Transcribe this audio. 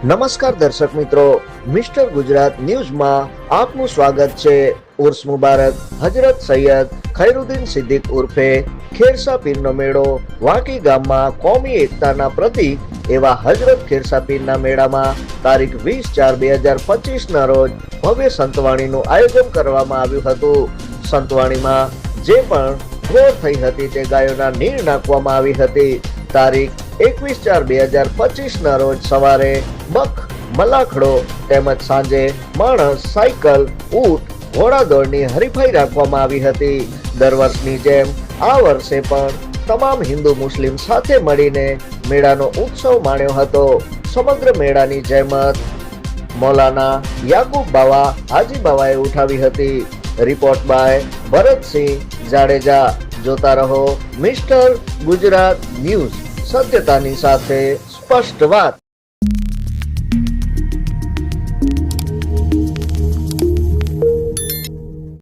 નમસ્કાર દર્શક મિત્રો, મિસ્ટર ગુજરાત ન્યૂઝમાં આપનું સ્વાગત છે ઉર્સ મુબારક હજરત સૈયદ ખૈરુદ્દીન સિદ્દીક ઉર્ફે ખેરસા પીરનો મેળો, વાંકી ગામમાં કોમી એકતાના પ્રતીક એવા હજરત ખેરસા પીરના મેળામાં તારીખ વીસ ચાર બે હજાર પચીસ ના રોજ ભવ્ય સંતવાણીનું આયોજન કરવામાં આવ્યું હતું. સંતવાણીમાં જે પણ ઘોર થઈ હતી તે ગાયોના નીર નાખવામાં આવી હતી. તારીખ એકવીસ ચાર બે હજાર પચીસ ના રોજ સવારે બખ, મલાખડો તેમજ સાંજે માણસ, સાયકલ, ઊંટ ઘોડાદોડની હરીફાઈ રાખવામાં આવી હતી. દર વર્ષની જેમ આ વર્ષે પણ તમામ હિન્દુ મુસ્લિમ સાથે મળીને મેળાનો ઉત્સવ માણ્યો હતો. સમગ્ર મેળાની જહેમત મૌલાના યાકુબ બાવા, હાજી બાવાએ ઉઠાવી હતી. Report by Bharatsinh Jadeja. જોતા રહો મિસ્ટર ગુજરાત ન્યૂઝ. સત્યતાની સાથે સ્પષ્ટ વાત.